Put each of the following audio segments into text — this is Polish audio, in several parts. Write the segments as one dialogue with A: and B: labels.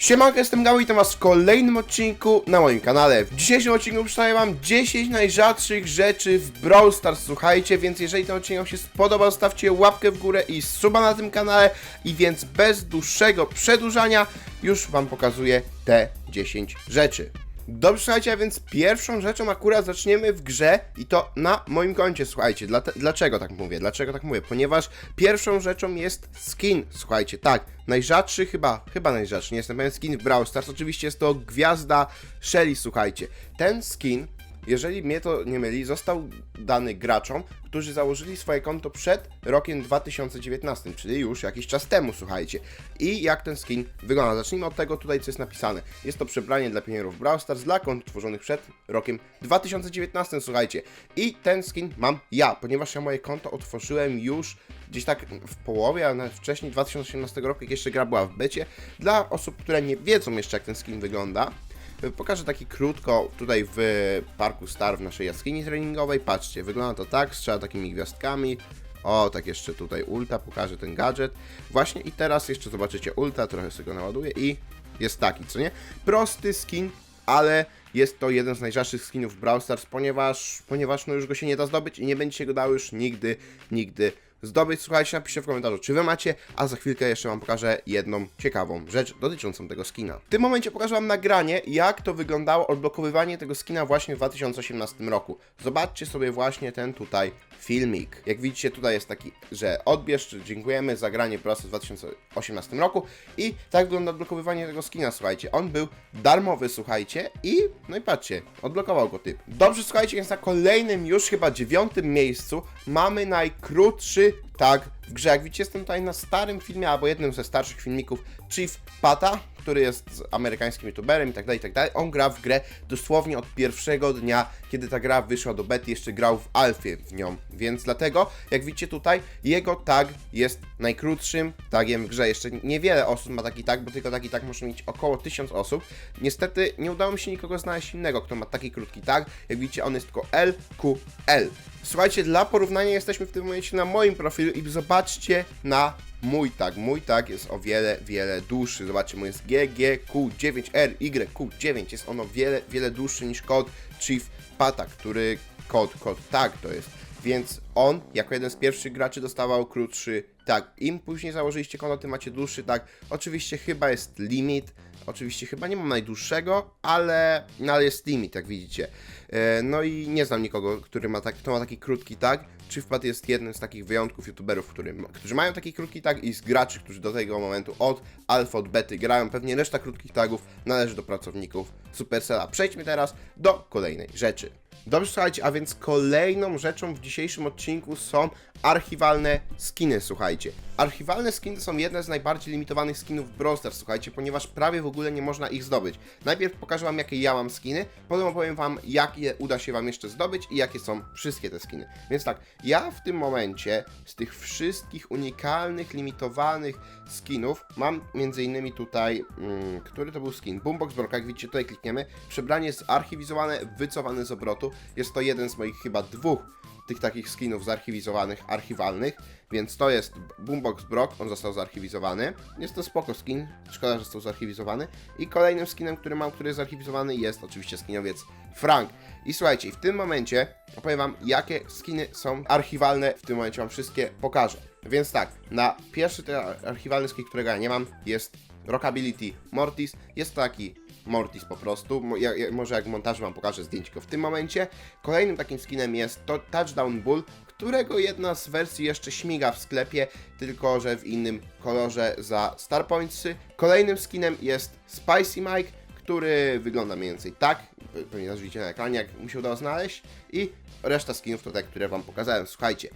A: Siemanko, jestem Gały i witam was w kolejnym odcinku na moim kanale. W dzisiejszym odcinku przedstawię wam 10 najrzadszych rzeczy w Brawl Stars, słuchajcie, więc jeżeli ten odcinek wam się spodobał, stawcie łapkę w górę i suba na tym kanale i więc bez dłuższego przedłużania już wam pokazuję te 10 rzeczy. Dobrze, słuchajcie, a więc pierwszą rzeczą akurat zaczniemy w grze i to na moim koncie, słuchajcie. Dlate- dlaczego tak mówię? Dlaczego tak mówię? Ponieważ pierwszą rzeczą jest skin, słuchajcie, tak, najrzadszy chyba, chyba najrzadszy, nie jestem pewien, skin w Brawl Stars, oczywiście jest to gwiazda Shelly, słuchajcie. Ten skin, jeżeli mnie to nie myli, został dany graczom, którzy założyli swoje konto przed rokiem 2019, czyli już jakiś czas temu, słuchajcie. I jak ten skin wygląda? Zacznijmy od tego tutaj, co jest napisane. Jest to przebranie dla pionierów Brawl Stars dla kont tworzonych przed rokiem 2019, słuchajcie. I ten skin mam ja, ponieważ ja moje konto otworzyłem już gdzieś tak w połowie, a nawet wcześniej 2018 roku, jak jeszcze gra była w becie. Dla osób, które nie wiedzą jeszcze, jak ten skin wygląda, Pokażę taki krótko tutaj w Parku Star w naszej jaskini treningowej. Patrzcie, wygląda to tak, strzela takimi gwiazdkami. O, tak jeszcze tutaj ulta, pokażę ten gadżet. Właśnie i teraz jeszcze zobaczycie ulta, trochę sobie go naładuję i jest taki, co nie? Prosty skin, ale jest to jeden z najrzadszych skinów Brawl Stars, ponieważ, ponieważ no już go się nie da zdobyć i nie będzie się go dało już nigdy, nigdy zdobyć. Słuchajcie, napiszcie w komentarzu, czy wy macie, a za chwilkę jeszcze wam pokażę jedną ciekawą rzecz dotyczącą tego skina. W tym momencie pokażę wam nagranie, jak to wyglądało odblokowywanie tego skina właśnie w 2018 roku. Zobaczcie sobie właśnie ten tutaj filmik. Jak widzicie, tutaj jest taki, że odbierz, dziękujemy za granie prosto w 2018 roku i tak wygląda odblokowywanie tego skina, słuchajcie. On był darmowy, słuchajcie, i no i patrzcie, odblokował go typ. Dobrze, słuchajcie, więc na kolejnym już chyba dziewiątym miejscu mamy najkrótszy Bye. Tag w grze. Jak widzicie, jestem tutaj na starym filmie, albo jednym ze starszych filmików Chief Pata, który jest amerykańskim youtuberem i tak dalej, i tak dalej. On gra w grę dosłownie od pierwszego dnia, kiedy ta gra wyszła do bety, jeszcze grał w alfie w nią, więc dlatego, jak widzicie tutaj, jego tag jest najkrótszym tagiem w grze. Jeszcze niewiele osób ma taki tag, bo tylko taki tag może mieć około 1000 osób. Niestety nie udało mi się nikogo znaleźć innego, kto ma taki krótki tag. Jak widzicie, on jest tylko LQL. Słuchajcie, dla porównania jesteśmy w tym momencie na moim profilu i zobaczcie na mój tag. Mój tag jest o wiele, wiele dłuższy. Zobaczcie, mój jest GGQ9RYQ9. Jest ono wiele, wiele dłuższy niż kod Chief Pata, który kod, kod tag to jest. Więc on, jako jeden z pierwszych graczy, dostawał krótszy tag. Im później założyliście konto, tym macie dłuższy tag. Oczywiście chyba jest limit. Oczywiście chyba nie mam najdłuższego, ale, no, ale jest limit, jak widzicie. E, No i nie znam nikogo, który ma, tak, kto ma taki krótki tag. Chiefpad jest jednym z takich wyjątków youtuberów, którzy mają taki krótki tag i z graczy, którzy do tego momentu od alfa, od bety grają. Pewnie reszta krótkich tagów należy do pracowników Supercella. Przejdźmy teraz do kolejnej rzeczy. Dobrze, słuchajcie, a więc kolejną rzeczą w dzisiejszym odcinku są archiwalne skiny, słuchajcie. Archiwalne skiny są jedne z najbardziej limitowanych skinów w słuchajcie, ponieważ prawie w ogóle nie można ich zdobyć. Najpierw pokażę wam, jakie ja mam skiny, potem opowiem wam, jakie uda się wam jeszcze zdobyć i jakie są wszystkie te skiny. Więc tak, ja w tym momencie z tych wszystkich unikalnych, limitowanych skinów mam innymi tutaj, mm, który to był skin? Boombox Brock, jak widzicie, tutaj klikniemy, przebranie jest archiwizowane, wycofane z obrotu. Jest to jeden z moich chyba dwóch tych takich skinów zarchiwizowanych, archiwalnych, więc to jest Boombox Brock, on został zarchiwizowany. Jest to spoko skin, szkoda, że został zarchiwizowany. I kolejnym skinem, który mam, który jest zarchiwizowany jest oczywiście skinowiec Frank. I słuchajcie, w tym momencie opowiem wam, jakie skiny są archiwalne, w tym momencie wam wszystkie pokażę. Więc tak, na pierwszy ten archiwalny skin, którego ja nie mam, jest Rockability Mortis. Jest to taki Mortis po prostu. Ja, ja, może jak w montażu wam pokażę zdjęcie w tym momencie. Kolejnym takim skinem jest to Touchdown Bull, którego jedna z wersji jeszcze śmiga w sklepie, tylko że w innym kolorze za Star Pointsy. Kolejnym skinem jest Spicy Mike, który wygląda mniej więcej tak, pe- pewnie nazwijcie na ekranie, jak mi się udało znaleźć. I reszta skinów to te, które wam pokazałem. Słuchajcie,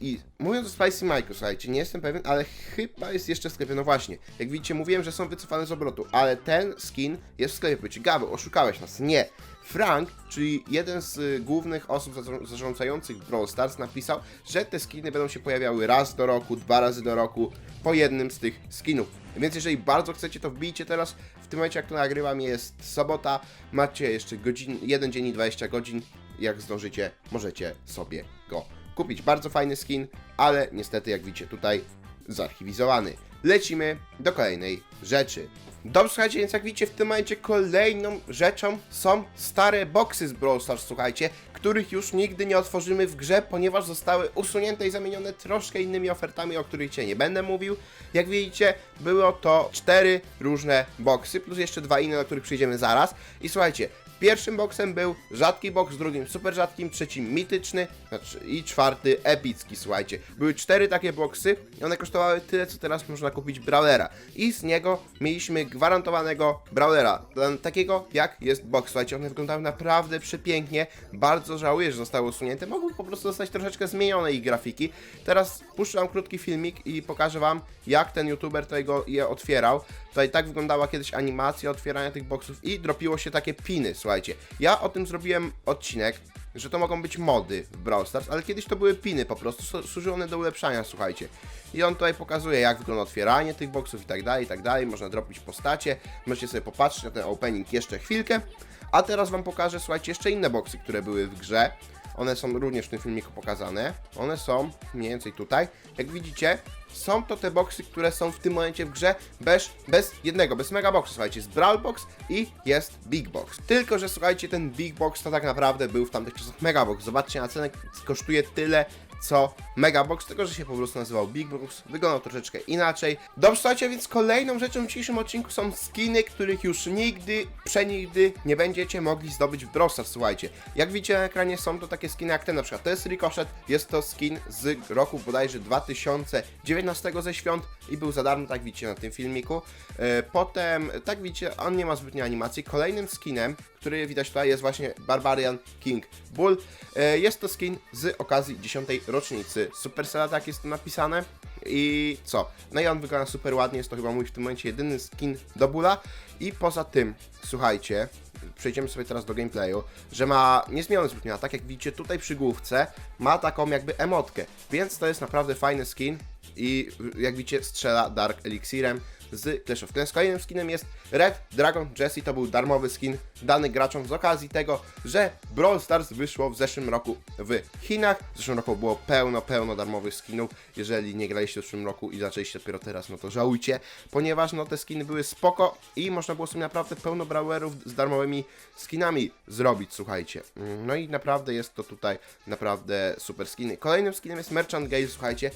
A: i mówiąc o Spicy Mike'u, słuchajcie, nie jestem pewien, ale chyba jest jeszcze w sklepie. No właśnie, jak widzicie, mówiłem, że są wycofane z obrotu, ale ten skin jest w sklepie. Powiecie, Gaby, oszukałeś nas. Nie. Frank, czyli jeden z y, głównych osób zarząd- zarządzających Brawl Stars, napisał, że te skiny będą się pojawiały raz do roku, dwa razy do roku, po jednym z tych skinów. Więc jeżeli bardzo chcecie, to wbijcie teraz. W tym momencie, jak to nagrywam, jest sobota. Macie jeszcze godzin, 1 dzień i 20 godzin. Jak zdążycie, możecie sobie go kupić. Bardzo fajny skin, ale niestety, jak widzicie tutaj, zarchiwizowany. Lecimy do kolejnej rzeczy. Dobrze, słuchajcie, więc jak widzicie, w tym momencie kolejną rzeczą są stare boxy z Brawl Stars, słuchajcie, których już nigdy nie otworzymy w grze, ponieważ zostały usunięte i zamienione troszkę innymi ofertami, o których Cię nie będę mówił. Jak widzicie, było to cztery różne boxy, plus jeszcze dwa inne, do których przyjdziemy zaraz. I słuchajcie, Pierwszym boksem był rzadki boks, drugim super rzadkim, trzecim mityczny znaczy, i czwarty epicki, słuchajcie. Były cztery takie boksy i one kosztowały tyle, co teraz można kupić Brawlera. I z niego mieliśmy gwarantowanego Brawlera, takiego jak jest box, słuchajcie. One wyglądały naprawdę przepięknie, bardzo żałuję, że zostały usunięte. Mogły po prostu zostać troszeczkę zmienione ich grafiki. Teraz puszczę wam krótki filmik i pokażę wam, jak ten youtuber tego je otwierał. Tutaj tak wyglądała kiedyś animacja otwierania tych boksów i dropiło się takie piny, słuchajcie. Ja o tym zrobiłem odcinek, że to mogą być mody w Brawl Stars, ale kiedyś to były piny po prostu, służyły one do ulepszania, słuchajcie. I on tutaj pokazuje, jak wygląda otwieranie tych boksów i tak dalej, i tak dalej. Można dropić postacie, możecie sobie popatrzeć na ten opening jeszcze chwilkę. A teraz wam pokażę, słuchajcie, jeszcze inne boksy, które były w grze. One są również w tym filmiku pokazane. One są mniej więcej tutaj. Jak widzicie, są to te boksy, które są w tym momencie w grze bez, bez jednego, bez mega boxu. Słuchajcie, jest Brawl Box i jest Big Box. Tylko, że słuchajcie, ten Big Box to tak naprawdę był w tamtych czasach Mega Box. Zobaczcie na cenę, kosztuje tyle co Mega Box, tylko że się po prostu nazywał Big Box, wyglądał troszeczkę inaczej. Dobrze, słuchajcie, więc kolejną rzeczą w dzisiejszym odcinku są skiny, których już nigdy, przenigdy nie będziecie mogli zdobyć w Brawl Stars, słuchajcie. Jak widzicie na ekranie są to takie skiny jak ten na przykład, to jest Ricochet, jest to skin z roku bodajże 2019 ze świąt i był za darmo, tak widzicie na tym filmiku. E, Potem, tak widzicie, on nie ma zbytnio animacji. Kolejnym skinem, który widać tutaj jest właśnie Barbarian King Bull. E, Jest to skin z okazji 10. rocznicy Supercella, tak jest tu napisane. I co? No i on wygląda super ładnie, jest to chyba mój w tym momencie jedyny skin do Bulla. I poza tym, słuchajcie, przejdziemy sobie teraz do gameplayu, że ma niezmieniony zbytnio, tak jak widzicie tutaj przy główce ma taką jakby emotkę, więc to jest naprawdę fajny skin i jak widzicie strzela Dark Elixirem z Clash of Clans. Kolejnym skinem jest Red Dragon Jesse, to był darmowy skin dany graczom z okazji tego, że Brawl Stars wyszło w zeszłym roku w Chinach. W zeszłym roku było pełno, pełno darmowych skinów. Jeżeli nie graliście w zeszłym roku i zaczęliście dopiero teraz, no to żałujcie, ponieważ no te skiny były spoko i można było sobie naprawdę pełno brawlerów z darmowymi skinami zrobić, słuchajcie. Mm, No i naprawdę jest to tutaj naprawdę super skiny. Kolejnym skinem jest Merchant Gale, słuchajcie.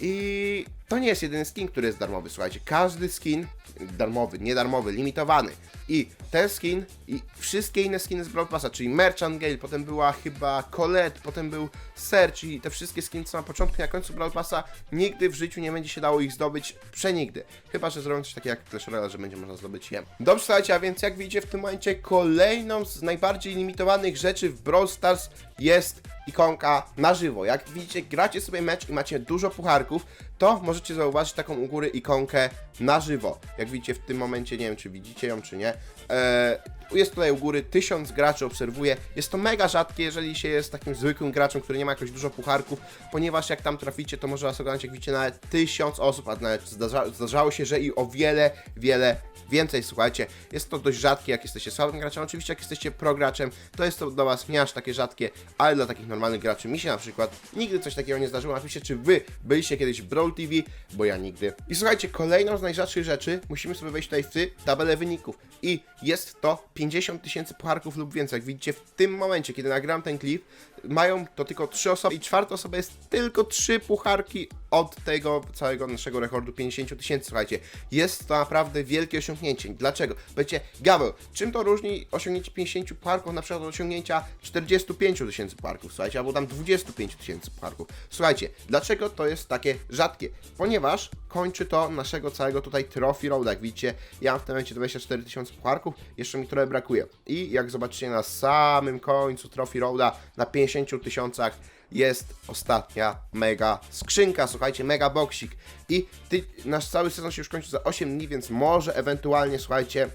A: I to nie jest jedyny skin, który jest darmowy, słuchajcie. Każdy skin darmowy, niedarmowy, limitowany. I ten skin i wszystkie inne skiny z Brawl Passa, czyli Merchant Gale, potem była chyba Colette, potem był Search i te wszystkie skiny, co na początku i na końcu Brawl Passa, nigdy w życiu nie będzie się dało ich zdobyć, przenigdy. Chyba, że zrobią coś takiego jak Clash Royale, że będzie można zdobyć je. Dobrze, słuchajcie, a więc jak widzicie w tym momencie kolejną z najbardziej limitowanych rzeczy w Brawl Stars jest ikonka na żywo. Jak widzicie, gracie sobie mecz i macie dużo pucharków, to możecie zauważyć taką u góry ikonkę na żywo. Jak widzicie w tym momencie, nie wiem czy widzicie ją czy nie, eee, jest tutaj u góry 1000 graczy obserwuje. Jest to mega rzadkie, jeżeli się jest takim zwykłym graczem, który nie ma jakoś dużo pucharków, ponieważ jak tam traficie, to może was oglądać, jak widzicie, nawet 1000 osób, a nawet zdarza, zdarzało się, że i o wiele, wiele więcej, słuchajcie. Jest to dość rzadkie, jak jesteście słabym graczem. Oczywiście, jak jesteście pro graczem, to jest to dla was nie aż takie rzadkie, ale dla takich normalnych graczy mi się na przykład nigdy coś takiego nie zdarzyło. Napiszcie, czy wy byliście kiedyś w Brawl TV, bo ja nigdy. I słuchajcie, kolejną z najrzadszych rzeczy, musimy sobie wejść tutaj w tabelę wyników. I jest to 50 tysięcy pucharków lub więcej. Jak widzicie, w tym momencie, kiedy nagram ten klip, mają to tylko 3 osoby i czwarta osoba jest tylko 3 pucharki od tego całego naszego rekordu 50 tysięcy. Słuchajcie, jest to naprawdę wielkie osiągnięcie. Dlaczego? Powiecie, Gaweł, czym to różni osiągnięcie 50 pucharków na przykład od osiągnięcia 45 tysięcy pucharków, słuchajcie, albo tam 25 tysięcy pucharków. Słuchajcie, dlaczego to jest takie rzadkie? Ponieważ kończy to naszego całego tutaj trophy roada. Jak widzicie, ja mam w tym momencie 24 tysiące pucharków, jeszcze mi trochę brakuje. I jak zobaczycie na samym końcu trophy roada, na 50 tysiącach jest ostatnia mega skrzynka, słuchajcie, mega boksik. I ty, nasz cały sezon się już kończy za 8 dni, więc może ewentualnie, słuchajcie,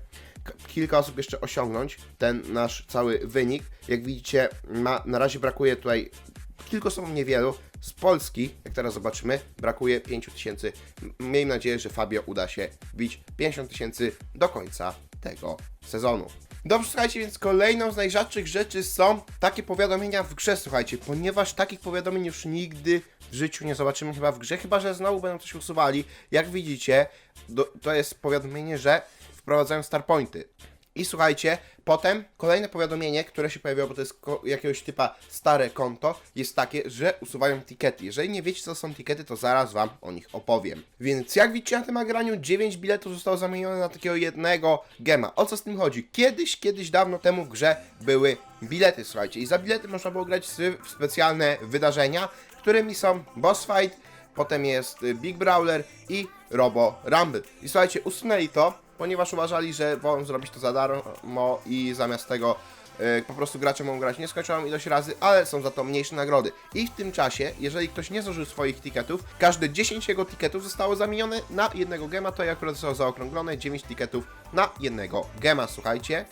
A: kilka osób jeszcze osiągnąć ten nasz cały wynik. Jak widzicie, ma, na razie brakuje tutaj kilku osobom niewielu. Z Polski, jak teraz zobaczymy, brakuje 5 tysięcy. Miejmy nadzieję, że Fabio uda się wbić 50 tysięcy do końca tego sezonu. Dobrze, słuchajcie, więc kolejną z najrzadszych rzeczy są takie powiadomienia w grze, słuchajcie, ponieważ takich powiadomień już nigdy w życiu nie zobaczymy chyba w grze, chyba że znowu będą coś usuwali. Jak widzicie, do, to jest powiadomienie, że wprowadzają starpointy. I słuchajcie, potem kolejne powiadomienie, które się pojawiło, bo to jest jakiegoś typa stare konto, jest takie, że usuwają tikety. Jeżeli nie wiecie, co są tikety, to zaraz wam o nich opowiem. Więc jak widzicie na tym nagraniu, 9 biletów zostało zamienione na takiego jednego gema. O co z tym chodzi? Kiedyś, kiedyś dawno temu w grze były bilety, słuchajcie. I za bilety można było grać w specjalne wydarzenia, którymi są boss fight, potem jest y, Big Brawler i Robo Rumble. I słuchajcie, usunęli to, ponieważ uważali, że wolą zrobić to za darmo i zamiast tego y, po prostu gracze mogą grać nieskończoną ilość razy, ale są za to mniejsze nagrody. I w tym czasie, jeżeli ktoś nie zużył swoich tiketów, każde 10 jego tiketów zostało zamienione na jednego gema, to jak akurat zostało zaokrąglone 9 tiketów na jednego gema, słuchajcie.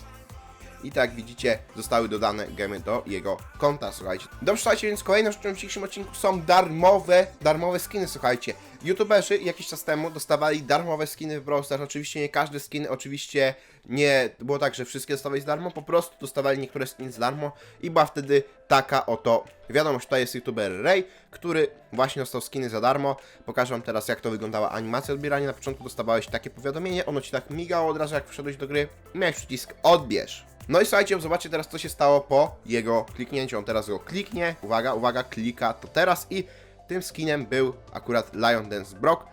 A: I tak jak widzicie, zostały dodane gemy do jego konta, słuchajcie. Dobrze, słuchajcie, więc kolejną rzeczą w dzisiejszym odcinku są darmowe, darmowe skiny, słuchajcie. YouTuberzy jakiś czas temu dostawali darmowe skiny w Brawl Stars. Oczywiście nie każde skiny, oczywiście nie było tak, że wszystkie dostawali za darmo, po prostu dostawali niektóre skiny za darmo i była wtedy taka oto wiadomość. Tutaj jest YouTuber Ray, który właśnie dostał skiny za darmo. Pokażę wam teraz, jak to wyglądała animacja odbierania. Na początku dostawałeś takie powiadomienie, ono ci tak migało od razu, jak wszedłeś do gry miałeś przycisk odbierz. No i słuchajcie, zobaczcie teraz, co się stało po jego kliknięciu. On teraz go kliknie, uwaga, uwaga, klika to teraz i tym skinem był akurat Lion Dance Brock.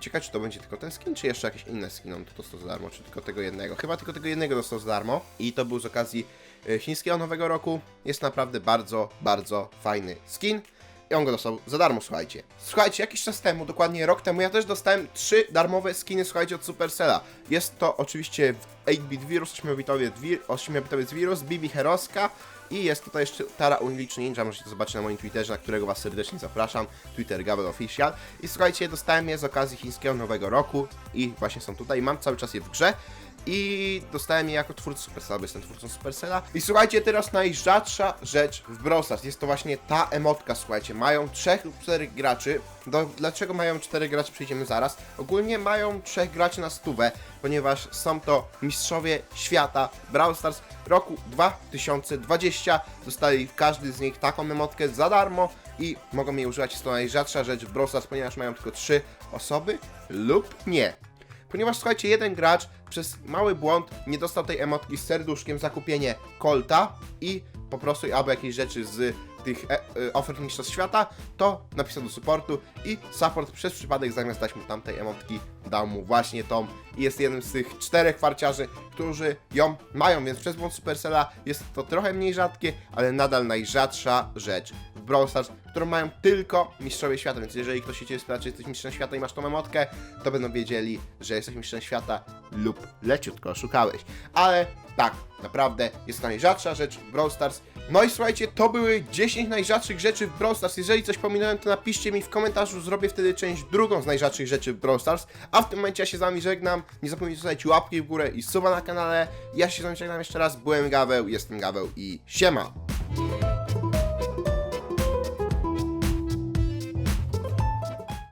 A: Ciekawe, czy to będzie tylko ten skin, czy jeszcze jakieś inne skiny on tu dostał za darmo, czy tylko tego jednego. Chyba tylko tego jednego dostał za darmo i to był z okazji e, chińskiego nowego roku. Jest naprawdę bardzo, bardzo fajny skin. I on go dostał za darmo, słuchajcie. Słuchajcie, jakiś czas temu, dokładnie rok temu, ja też dostałem trzy darmowe skiny, słuchajcie, od Supercella. Jest to oczywiście 8-bit wirus, 8-bitowiec wir, 8-bitowiec wirus, Bibi Heroska i jest tutaj jeszcze Tara Unleash Ninja, możecie to zobaczyć na moim Twitterze, na którego was serdecznie zapraszam, Twitter Gabel Official. I słuchajcie, dostałem je z okazji chińskiego nowego roku i właśnie są tutaj, mam cały czas je w grze. I dostałem je jako twórca Supercella, bo jestem twórcą Supercella. I słuchajcie, teraz najrzadsza rzecz w Brawl Stars. Jest to właśnie ta emotka, słuchajcie. Mają trzech lub czterech graczy. Do, dlaczego mają czterech graczy, przejdziemy zaraz. Ogólnie mają trzech graczy na stówę, ponieważ są to mistrzowie świata Brawl Stars roku 2020. Dostali każdy z nich taką emotkę za darmo i mogą jej używać. Jest to najrzadsza rzecz w Brawl Stars, ponieważ mają tylko trzy osoby lub nie. Ponieważ słuchajcie, jeden gracz przez mały błąd nie dostał tej emotki z serduszkiem za kupienie Colta i po prostu albo jakieś rzeczy z tych e, e, ofert mistrzostw świata, to napisał do supportu i support przez przypadek zamiast dać mu tamtej emotki dał mu właśnie tą. I jest jednym z tych czterech farciarzy, którzy ją mają, więc przez błąd Supercella jest to trochę mniej rzadkie, ale nadal najrzadsza rzecz Brawl Stars, którą mają tylko mistrzowie świata, więc jeżeli ktoś się ciebie spyta, czy jesteś mistrzem świata i masz tą emotkę, to będą wiedzieli, że jesteś mistrzem świata lub leciutko oszukałeś. Ale tak, naprawdę jest to najrzadsza rzecz w Brawl Stars. No i słuchajcie, to były 10 najrzadszych rzeczy w Brawl Stars. Jeżeli coś pominąłem, to napiszcie mi w komentarzu, zrobię wtedy część drugą z najrzadszych rzeczy w Brawl Stars. A w tym momencie ja się z wami żegnam. Nie zapomnijcie zostawić łapki w górę i suba na kanale. Ja się z wami żegnam jeszcze raz. Byłem Gaweł, jestem Gaweł i siema!